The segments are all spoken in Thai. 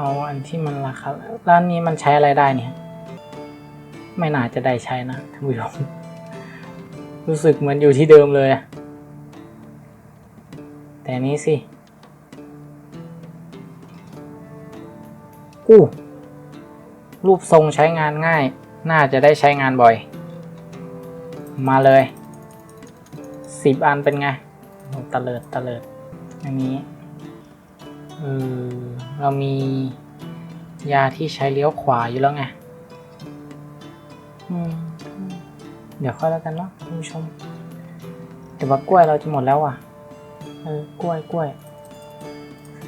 เอาอันที่มันราคาร้านนี้มันใช้อะไรได้เนี่ย ไม่น่าจะได้ใช้นะท่านผู้ชมรู้สึกเหมือนอยู่ที่เดิมเลย แต่นี้สิอู้รูปทรงใช้งานง่าย น่าจะได้ใช้งานบ่อย มาเลยสิบอันเป็นไงตะเลิดตะเลิดอันนี้ เออเรามียาที่ใช้เลี้ยวขวาอยู่แล้วไงเดี๋ยวค่อยแล้วกันเนาะคุณผู้ชม แต่ว่ากล้วยเราจะหมดแล้วอะ เออกล้วยกล้วย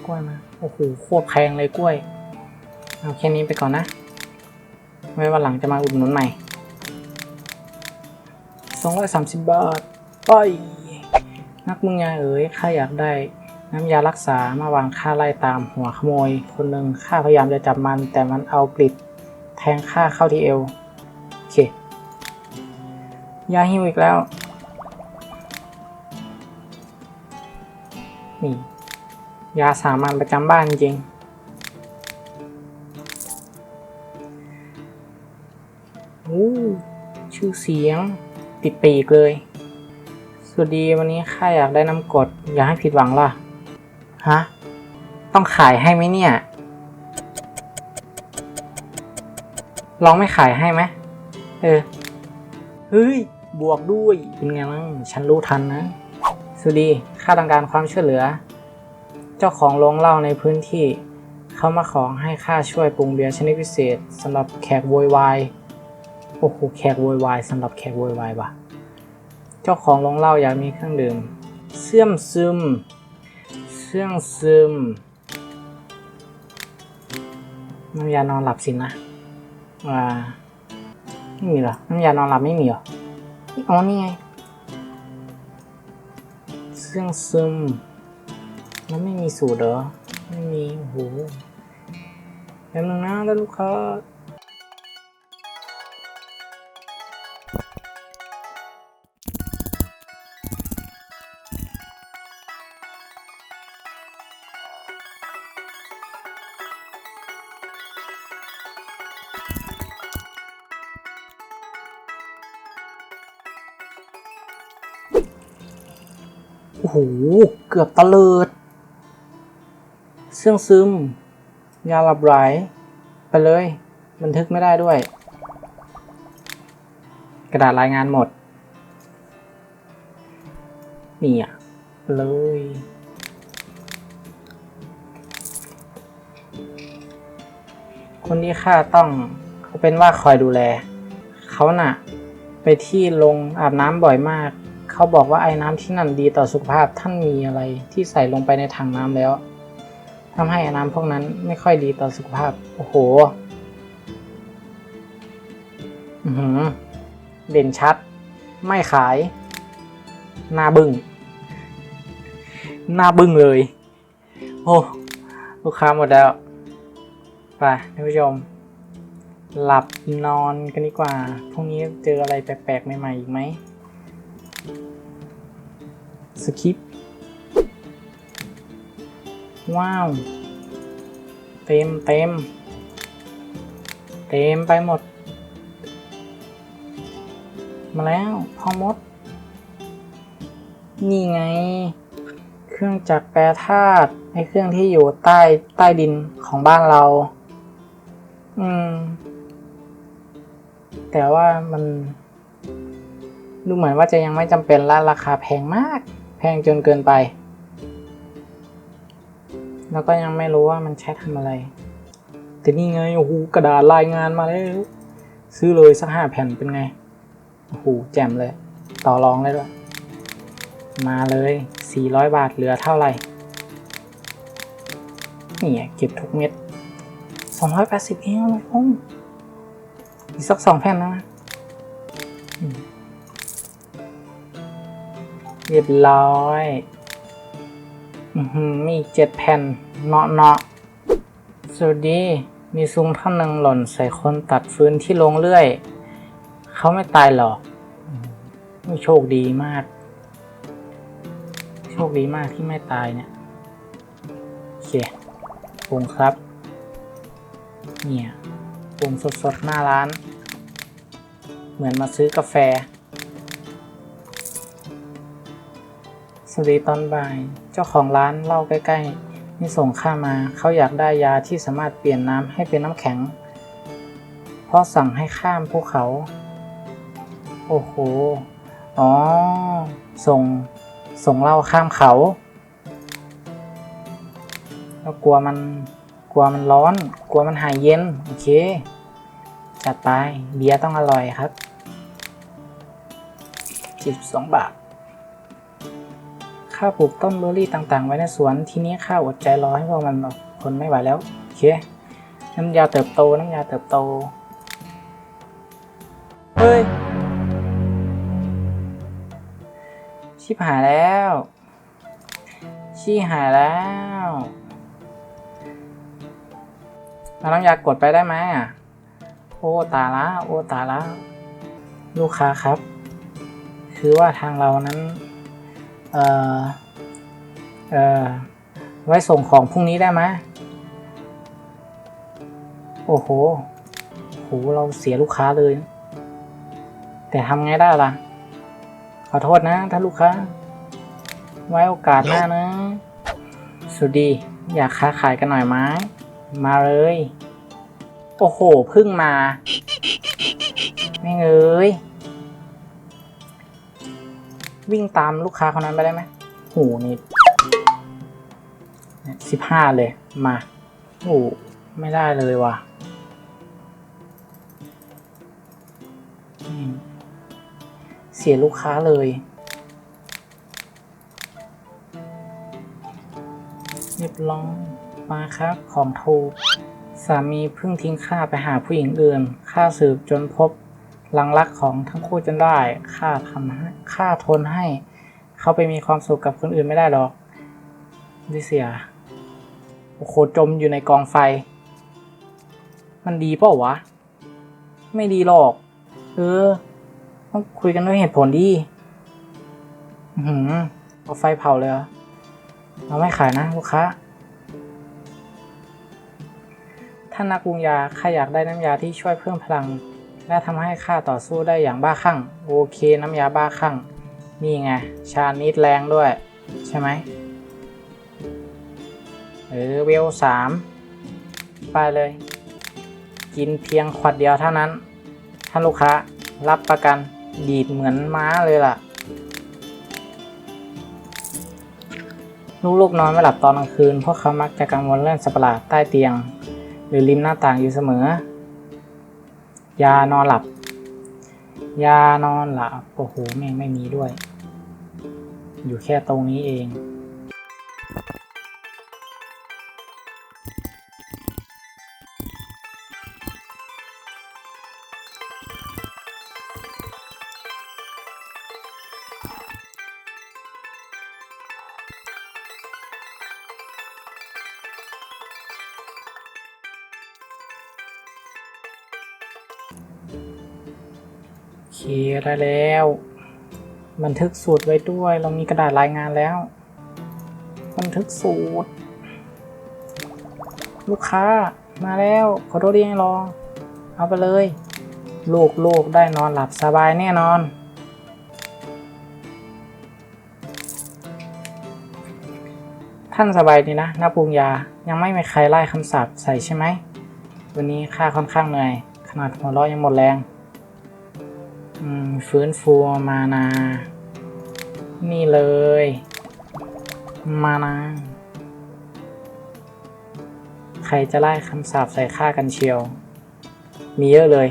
กล้วยมา โอ้โหโคตรแพงเลยกล้วย เอาแค่นี้ไปก่อนนะ ไว้วันหลังจะมาอุดหนุนใหม่230บาท ไป นักมึงยาเอ๋ยข้าอยากได้ น้ำยารักษามาวางข้าไล่ตามหัวขโมย คนหนึ่งข้าพยายามจะจับมัน แต่มันเอากริดแทงข้าเข้าที่เอว โอเค ยาหิวอีกแล้ว นี่ ยาสามัญประจำบ้านจริง โอ้ ชื่อเสียงติดปีกเลยสวัสดีวันนี้ข้าอยากได้น้ำกด อย่าให้ผิดหวังล่ะ ฮะ ต้องขายให้ไหมเนี่ย ลองไม่ขายให้ไหมเออ เฮ้ย บวกด้วย เป็นไงบ้างฉันรู้ทันนะสวัสดีข้าต้องการความช่วยเหลือ เจ้าของโรงเหล้าในพื้นที่ เขามาขอให้ข้าช่วยปรุงเบียร์ชนิดพิเศษสำหรับแขกโวยวายโอ้โหแขกโวยวายสำหรับแขกโวยวายว่ะ เจ้าของโรงเหล้าอยากมีเครื่องดื่ม เสื่อมซึม เสื่องซึมน้ำยานอนหลับสินะอ่าไม่มีหรอน้ำยานอนหลับไม่มีเหรออ๋อนี่ไงเสื่องซึมแล้วไม่มีสูตรเหรอไม่มีโอ้โหแป๊บนึงนะท่านลูกค้า โห เกือบตะเลิด เสื่องซึม ยาหลับไหลไปเลย บันทึกไม่ได้ด้วย กระดาษรายงานหมด นี่อะ เลย คนที่ข้าต้องเขาเป็นว่าคอยดูแล เขาน่ะ ไปที่ลงอาบน้ำบ่อยมาก เขาบอกว่าไอ้น้ำที่นั่นดีต่อสุขภาพท่านมีอะไรที่ใส่ลงไปในถังน้ำแล้วทำให้ไอ้น้ำพวกนั้นไม่ค่อยดีต่อสุขภาพ โอ้โหอือหือเด่นชัด ไม่ขายหน้าบึง้งหน้าบึ้งเลย โอ้ลูกค้าหมดแล้วไปท่านผู้ชม หลับนอนกันดีกว่าพรุ่งนี้เจออะไรแปลกๆใหม่ๆอีกไหม สคิป ว้าว เต็มเต็ม เต็มไปหมด มาแล้วพ่อมด นี่ไง เครื่องจักรแปรธาตุไอเครื่องที่อยู่ใต้ใต้ดินของบ้านเรา อืม แต่ว่ามันดูเหมือนว่าจะยังไม่จำเป็นและราคาแพงมาก แพงจนเกินไป แล้วก็ยังไม่รู้ว่ามันใช้ทำอะไรแต่นี่ไงโอ้โหกระดาษรายงานมาแล้ว ซื้อเลยสักห้าแผ่นเป็นไงโอ้โหแจ่มเลย ต่อรองเลยด้วย มาเลย 400 บาทเหลือเท่าไหร่นี่อะเก็บทุกเม็ด280เองเลยพงอีกสักสองแผ่นนะ เรียบร้อยอือหือมีอีกเจ็ดแผ่นเนาะเนาะสวัสดีมีซุงท่านหนึ่งหล่นใส่คนตัดฟืนที่ลงเรื่อย เขาไม่ตายหรอกมโชคดีมาก โชคดีมากที่ไม่ตายเนี่ย โอเคปรุงครับ เนี่ยปรุงสดๆ หน้าร้าน เหมือนมาซื้อกาแฟ สวัสดีตอนบ่าย เจ้าของร้านเล่าใกล้ๆนี่ส่งข้ามาเขาอยากได้ยาที่สามารถเปลี่ยนน้ำให้เป็นน้ำแข็ง เพราะสั่งให้ข้ามภูเขา โอ้โห อ๋อ ส่ง ส่งเราข้ามเขาแล้วกลัวมันกลัวมันร้อน กลัวมันหายเย็น โอเค จัดไป เบียร์ต้องอร่อยครับ72บาท ข้าปลูกต้นเบอร์รี่ต่างๆ ไว้ในสวน ทีนี้ข้าอดใจรอให้พวกมันออกผลไม่ไหวแล้ว โอเค น้ำยาเติบโต น้ำยาเติบโต เฮ้ย ชิบหายแล้วชิบหายแล้วเอาน้ำยากดไปได้ไหมอะ โอ้ตาละ โอ้ตาละ ลูกค้าครับ คือว่าทางเรานั้น เอ่อเอ่อไว้ส่งของพรุ่งนี้ได้ไหมโอ้โหโหเราเสียลูกค้าเลย แต่ทำไงได้ล่ะ ขอโทษนะท่านลูกค้า ไว้โอกาสหน้านะสวัสดี อยากค้าขายกันหน่อยไหมมาเลย โอ้โหเพึ่งมา ไม่เอ้ย วิ่งตามลูกค้าคนนั้นไปได้ไหมหูนี่สิบห้าเลย มาโอ้ไม่ได้เลยว่ะเสียลูกค้าเลย เรียบร้อยมาครับ ของถูกสามีเพิ่งทิ้งข้าไปหาผู้หญิงอื่นข้าสืบจนพบ ลังรักของทั้งคู่จนได้ข้าทำให้ข้าทนให้ เขาไปมีความสุขกับคนอื่นไม่ได้หรอกดิเสียโอ้โหจมอยู่ในกองไฟ มันดีเปล่าวะ ไม่ดีหรอก เออ ต้องคุยกันด้วยเหตุผลดีอือหือเอาไฟเผาเลยเรอเราไม่ขายนะลูกค้าท่านนักปรุงยาข้าอยากได้น้ำยาที่ช่วยเพิ่มพลัง และทำให้ข้าต่อสู้ได้อย่างบ้าคลั่ง โอเคน้ำยาบ้าคลั่ง นี่ไง ชานิดแรงด้วย ใช่ไหมเออเวลสามไปเลย กินเพียงขวดเดียวเท่านั้น ท่านลูกค้ารับประกันดีดเหมือนม้าเลยล่ะ ลูกๆนอนไม่หลับตอนกลางคืน เพราะเขามักจะกังวลเรื่องสัตว์ประหลาดใต้เตียง หรือริมหน้าต่างอยู่เสมอ ยานอนหลับ ยานอนหลับ โอ้โหแม่งไม่มีด้วย อยู่แค่ตรงนี้เอง เคได้แล้ว บันทึกสูตรไว้ด้วย เรามีกระดาษรายงานแล้ว บันทึกสูตร ลูกค้ามาแล้วขอโทษที่ให้รอ เอาไปเลย ลูกลูกได้นอนหลับสบายแน่นอน ท่านสบายดีนะนักปรุงยายังไม่มีใครไล่คำสาปใส่ใช่ไหม วันนี้ข้าค่อนข้างเหนื่อย ขนาดหัวเราะยังหมดแรง ฟื้นฟูมานา นี่เลย มานา ใครจะไล่คำสาปใส่ข้ากันเชียว มีเยอะเลย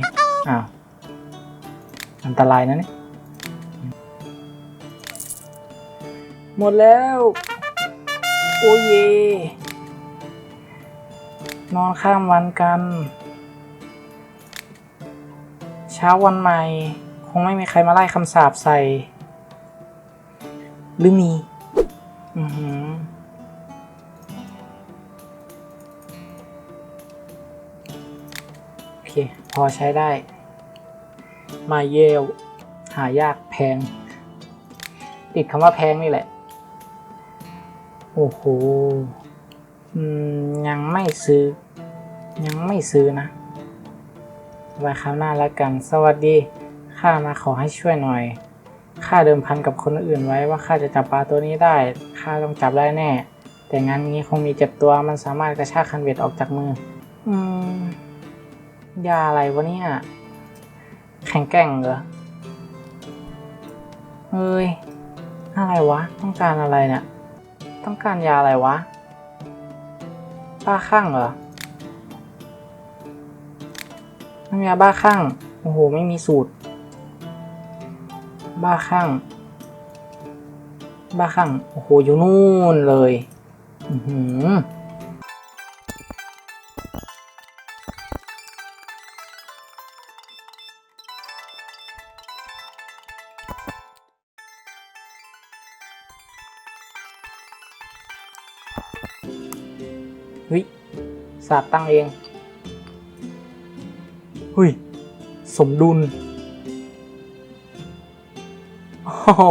อ้าว อันตรายนะเนี่ย หมดแล้ว โอ้เย นอนข้ามวันกัน เช้าวันใหม่ คงไม่มีใครมาไล่คำสาปใส่ หรือมี อือหือโอเค พอใช้ได้ มาเยล หายากแพง ติดคำว่าแพงนี่แหละ โอ้โหยังไม่ซื้อ ยังไม่ซื้อนะไว้คราวหน้าแล้วกัน สวัสดี ข้ามาขอให้ช่วยหน่อย ข้าเดิมพันกับคนอื่นไว้ว่าข้าจะจับปลาตัวนี้ได้ ข้าต้องจับได้แน่ แต่งั้นงี้คงมีเจ็บตัว มันสามารถกระชากคันเบ็ดออกจากมือ อืม ยาอะไรวะเนี่ย แข็งแกร่งเหรอ เฮ้ย อะไรวะ ต้องการอะไรเนี่ย ต้องการยาอะไรวะ บ้าคลั่งเหรอน้ำยาบ้าคลั่งโอ้โห ไม่มีสูตร บ้าคลั่งบ้าคลั่งโอ้โห อยู่นู่นเลย อือหือเฮ้ยศาสตร์ตั้งเองเฮ้ยสมดุล โห